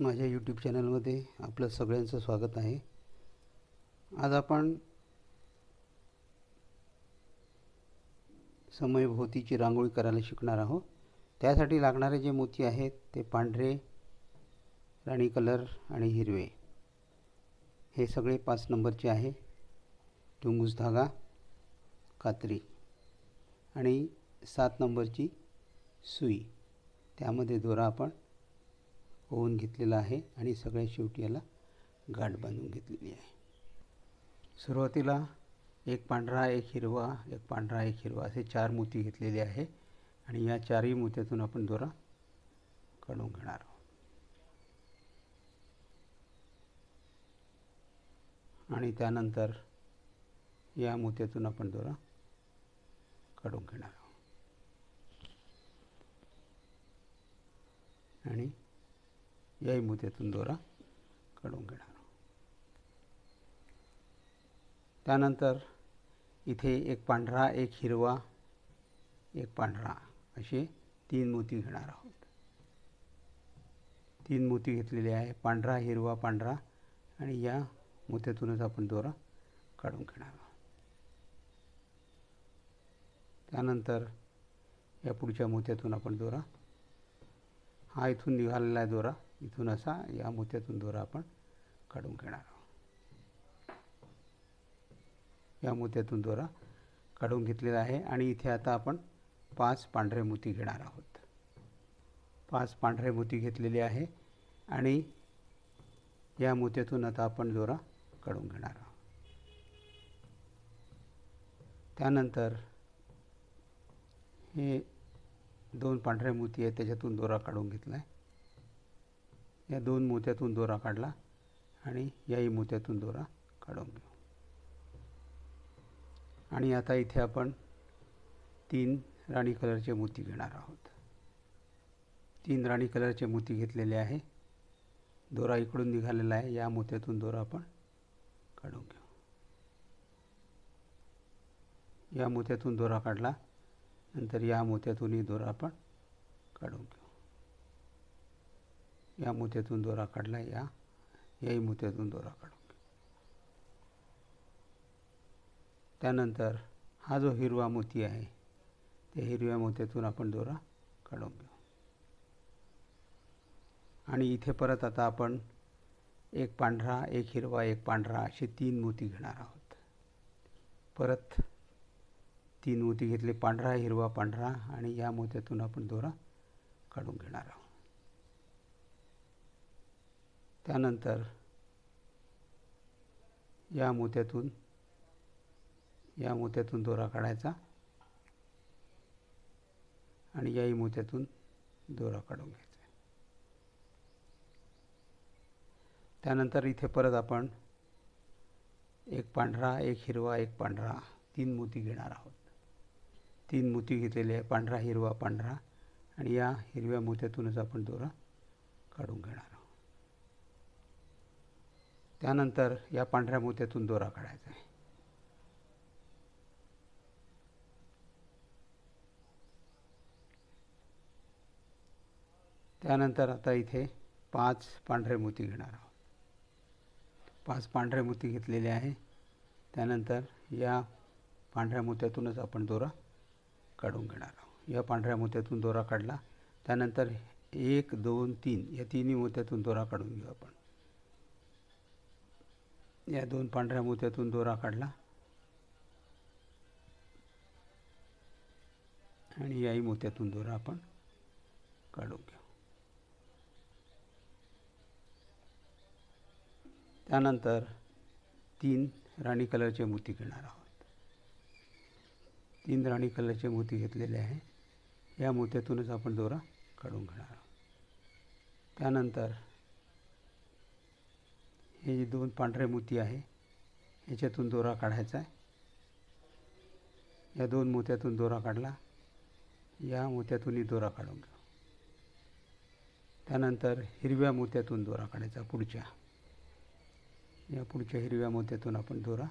माझ्या यूट्यूब चॅनलमध्ये आपलं सगळ्यांचं स्वागत आहे. आज आपण समयभोवतीची रांगोळी करायला शिकणार आहोत. त्यासाठी लागणारे जे मोती आहेत ते पांढरे राणी कलर आणि हिरवे. हे सगळे पाच नंबरचे आहे. टुंगूस धागा कात्री आणि सात नंबरची सुई. त्यामध्ये दोरा आपण ओवून घेतलेला आहे आणि सगळ्यात शेवटी याला गाठ बांधून घेतलेली आहे. सुरुवातीला एक पांढरा एक हिरवा एक पांढरा एक हिरवा असे चार मोती घेतलेले आहे आणि या चारही मोत्यातून आपण दोरा काढून घेणार आहोत. आणि त्यानंतर या मोत्यातून आपण दोरा काढून घेणार आहोत. आणि याही मोत्यातून दोरा काढून घेणार आहोत त्यानंतर इथे एक पांढरा एक हिरवा एक पांढरा असे तीन मोती घेणार आहोत. तीन मोती घेतलेले आहे पांढरा हिरवा पांढरा आणि या मोत्यातूनच आपण दोरा काढून घेणार आहोत. त्यानंतर या पुढच्या मोत्यातून आपण दोरा हा इथून निघालेला आहे दोरा इथून असा या मोत्यातून दोरा आपण काढून घेणार आहोत. या मोत्यातून दोरा काढून घेतलेला आहे आणि इथे आता आपण पाच पांढरे मोती घेणार आहोत. पाच पांढरे मोती घेतलेले आहे आणि या मोत्यातून आता आपण दोरा काढून घेणार आहोत. त्यानंतर हे दोन पांढऱ्या मोती आहेत त्याच्यातून दोरा काढून घेतला आहे या दोन मोत्यातून दोरा काढला आणि याही मोत्यातून दोरा काढून घेऊ. आणि आता इथे आपण तीन राणी कलरचे मोती घेणार आहोत. तीन राणी कलरचे मोती घेतलेले आहे. दोरा इकडून निघालेला आहे. या मोत्यातून दोरा आपण काढून घेऊ. या मोत्यातून दोरा काढला. नंतर या मोत्यातूनही दोरा आपण काढून घेऊ. या मोत्यातून दोरा काढला या याही मोत्यातून दोरा काढून घेऊ त्यानंतर हा जो हिरवा मोती आहे त्या हिरव्या मोत्यातून आपण दोरा काढून घेऊ. आणि इथे परत आता आपण एक पांढरा एक हिरवा एक पांढरा असे तीन मोती घेणार आहोत. परत तीन मोती घेतले पांढरा हिरवा पांढरा आणि या मोत्यातून आपण दोरा काढून घेणार आहोत. त्यानंतर या मोत्यातून या मोत्यातून दोरा काढायचा आणि याही मोत्यातून दोरा काढून घ्यायचा. त्यानंतर इथे परत आपण एक पांढरा एक हिरवा एक पांढरा तीन मोती घेणार आहोत. तीन मोती घेतलेले आहे पांढरा हिरवा पांढरा आणि या हिरव्या मोत्यातूनच आपण दोरा काढून घेणार त्यानंतर या पांढऱ्या मोत्यातून दोरा काढायचा आहे. त्यानंतर आता इथे पाच पांढरे मोती घेणार आहोत. पाच पांढरे मोती घेतलेले आहे. त्यानंतर या पांढऱ्या मोत्यातूनच आपण दोरा काढून घेणार आहोत. या पांढऱ्या मोत्यातून दोरा काढला. त्यानंतर एक दोन तीन या तिन्ही मोत्यातून दोरा काढून घेऊ आपण. या दोन पांढऱ्या मोत्यातून दोरा काढला. आणि याही मोत्यातून दोरा आपण काढून घेऊ. त्यानंतर तीन राणी कलरचे मोती घेणार आहोत. तीन राणी कलरचे मोती घेतलेले आहे. या मोत्यातूनच आपण दोरा काढून घेणार आहोत. त्यानंतर हे जे दोन पांढरे मोती आहे याच्यातून दोरा काढायचा आहे. या दोन मोत्यातून दोरा काढला या मोत्यातूनही दोरा काढून घेऊ त्यानंतर हिरव्या मोत्यातून दोरा काढायचा पुढच्या. या पुढच्या हिरव्या मोत्यातून आपण दोरा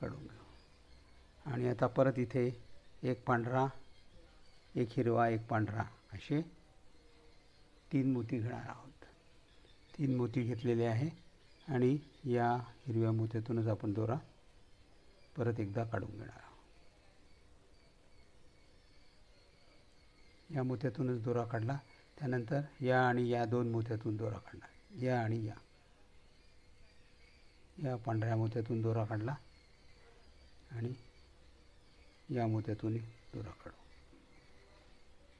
काढून घेऊ. आणि आता परत इथे एक पांढरा एक हिरवा एक पांढरा असे तीन मोती घेणार आहोत. तीन मोती घेतलेले आहे. आणि या हिरव्या मोत्यातूनच आपण दोरा परत एकदा काढून घेणार आहोत. या मोत्यातूनच दोरा काढला त्यानंतर या आणि या दोन मोत्यातून दोरा काढणार. या आणि या. या पांढऱ्या मोत्यातून दोरा काढला आणि या मोत्यातून दोरा काढू.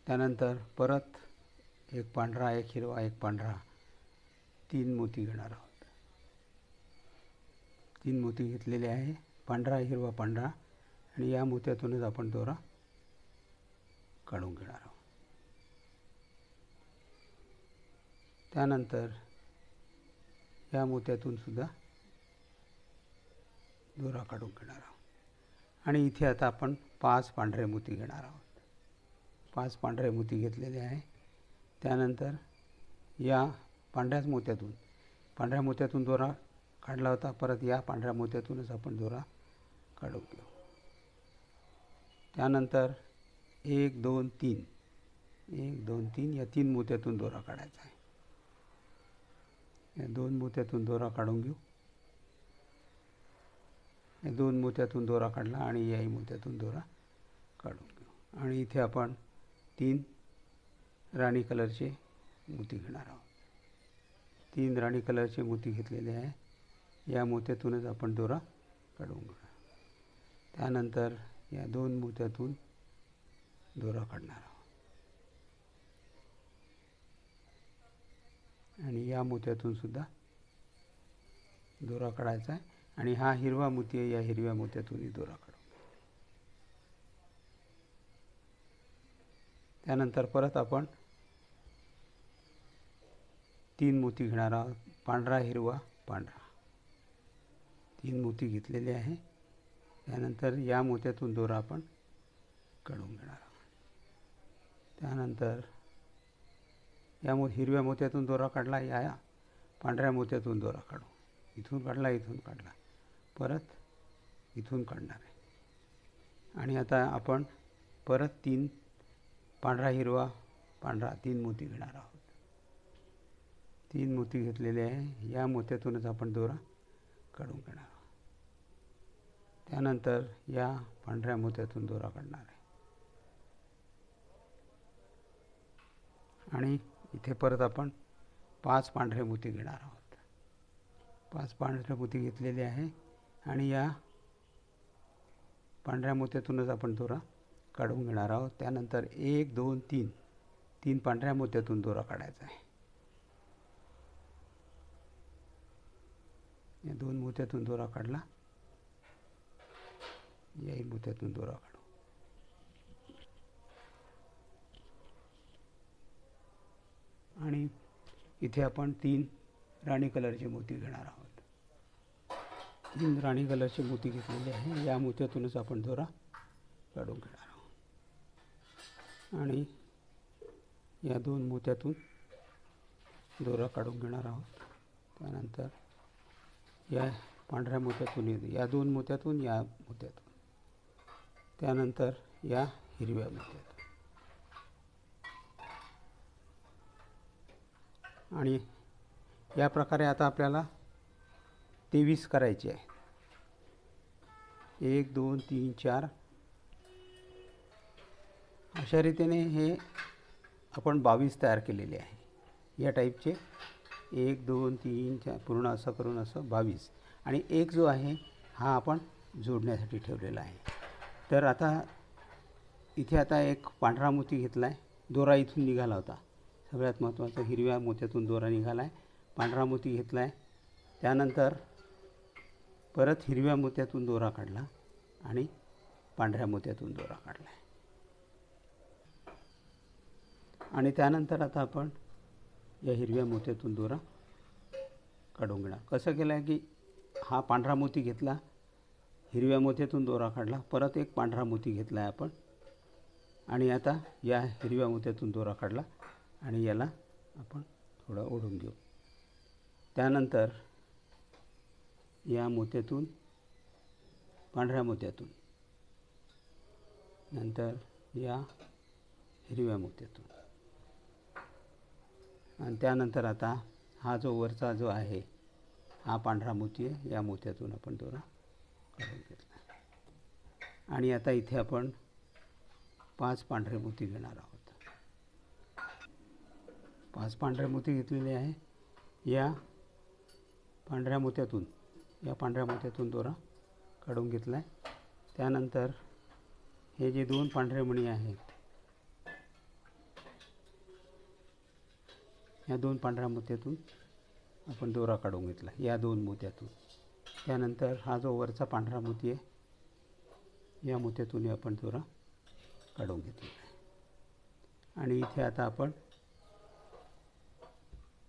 त्यानंतर परत एक पांढरा एक हिरवा एक पांढरा तीन मोती घेणार आहोत. तीन मोती घेतलेले आहे. पांढरा हिरवा पांढरा. आणि या मोत्यातूनच आपण दोरा काढून घेणार आहोत. त्यानंतर या मोत्यातून सुद्धा दोरा काढून घेणार आहोत. आणि इथे आता आपण पाच पांढरे मोती घेणार आहोत. पाच पांढरे मोती घेतलेले आहे. त्यानंतर या पांढऱ्याच मोत्यातून पांढऱ्या मोत्यातून दोरा काढला होता. परत या पांढऱ्या मोत्यातूनच आपण दोरा काढून घेऊ. त्यानंतर एक दोन तीन. एक दोन तीन. या तीन मोत्यातून दोरा काढायचा आहे. या दोन मोत्यातून दोरा काढून घेऊ. या दोन मोत्यातून दोरा काढला आणि याही मोत्यातून दोरा काढून घेऊ. आणि इथे आपण तीन राणी कलरचे मोती घेणार आहोत. तीन राणी कलरचे मोती घेतलेले आहे. या मोत्यातूनच आपण दोरा काढून घेऊ त्यानंतर या दोन मोत्यातून दोरा काढणार आहोत. आणि या मोत्यातून सुद्धा दोरा काढायचा आहे. आणि हा हिरवा मोती आहे या हिरव्या मोत्यातूनही दोरा काढू त्यानंतर परत आपण तीन मोती घेणार आहोत. पांढरा हिरवा पांढरा. तीन मोती घेतलेले आहे. त्यानंतर या मोत्यातून दोरा आपण काढून घेणार आहोत. त्यानंतर या मो हिरव्या मोत्यातून दोरा काढला या पांढऱ्या मोत्यातून दोरा काढू. इथून काढला इथून काढला. परत इथून काढणार आहे. आणि आता आपण परत तीन पांढरा हिरवा पांढरा तीन मोती घेणार आहोत. तीन मोती घेतलेले आहे. या मोत्यातूनच आपण दोरा काढून घेणार आहोत. त्यानंतर या पांढऱ्या मोत्यातून दोरा काढणार आहे. आणि इथे परत आपण पाच पांढरे मोती घेणार आहोत. पाच पांढरे मोती घेतलेले आहे आणि या पांढऱ्या मोत्यातूनच आपण दोरा काढून घेणार आहोत. त्यानंतर एक दोन तीन तीन पांढऱ्या मोत्यातून दोरा काढायचा आहे. या दोन मोत्यातून दोरा काढला. याही मोत्यातून दोरा काढू. आणि इथे आपण तीन राणी कलरचे मोती घेणार आहोत. तीन राणी कलरचे मोती घेतलेले आहे. या मोत्यातूनच आपण दोरा काढून घेणार आहोत. आणि या दोन मोत्यातून दोरा काढून घेणार आहोत. त्यानंतर या पांढऱ्या मोत्यातून या दोन मोत्यातून या मोत्यातून त्यानंतर या हिरव्या मोत्यातून आणि या प्रकारे आता आपल्याला तेवीस करायचे आहे. एक दोन तीन चार. अशा रीतीने हे आपण बावीस तयार केलेले आहे. या टाईपचे एक दोन तीन चार पूर्ण असं करून असं बावीस. आणि एक जो आहे हा आपण जोडण्यासाठी ठेवलेला आहे. तर आता इथे आता एक पांढरा मोती घेतला आहे दोरा इथून निघाला होता. सगळ्यात महत्त्वाचा हिरव्या मोत्यातून दोरा निघाला आहे पांढरा मोती घेतला आहे त्यानंतर परत हिरव्या मोत्यातून दोरा काढला आणि पांढऱ्या मोत्यातून दोरा काढला आहे आणि त्यानंतर आता आपण या हिरव्या मोत्यातून दोरा काढून घेणार. कसं केलं आहे की हा पांढरा मोती घेतला हिरव्या मोत्यातून दोरा काढला. परत एक पांढरा मोती घेतला आहे आपण. आणि आता या हिरव्या मोत्यातून दोरा काढला आणि याला आपण थोडं ओढून घेऊ. त्यानंतर या मोत्यातून पांढऱ्या मोत्यातून. नंतर या हिरव्या मोत्यातून. आणि त्यानंतर आता हा जो वरचा जो आहे हा पांढरा मोती आहे या मोत्यातून आपण दोरा घेतला आणि आता इथे आपण पाच पांढरे मोती घेणार आहोत. पाच पांढरे मोती घेतलेले आहे. या पांढऱ्या मोत्यातून या पांढऱ्या मोत्यातून दोरा काढून घेतला आहे त्यानंतर हे जे दोन पांढरे मणी आहेत या दोन पांढऱ्या मोत्यातून आपण दोरा काढून घेतला. या दोन मोत्यातून त्यानंतर हा जो वरचा पांढरा मोती आहे या मोत्यातून आपण दोरा काढून घेतलेला आहे. आणि इथे आता आपण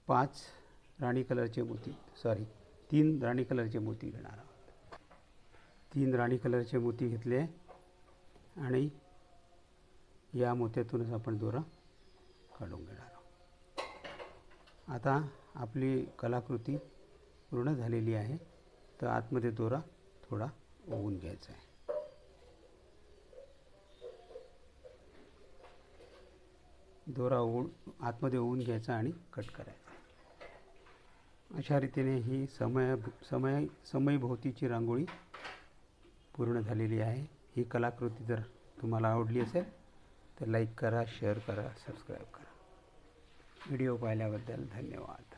पाच राणी कलरचे मोती सॉरी तीन राणी कलरचे मोती घेणार आहोत. तीन राणी कलरचे मोती घेतले आणि या मोत्यातूनच आपण दोरा काढून घेणार आहोत. आता आपली कलाकृती पूर्ण झालेली आहे. तर आतमध्ये दोरा थोडा ओवून घ्यायचा आहे. दोरा ओवून आतमध्ये ओवून घ्यायचा आणि कट करायचा अशा रीतीने ही समय समय समयभोवतीची रांगोळी पूर्ण झालेली आहे. ही कलाकृती जर तुम्हाला आवडली असेल तर लाईक करा शेअर करा सबस्क्राईब करा. व्हिडिओ पाहिल्याबद्दल धन्यवाद.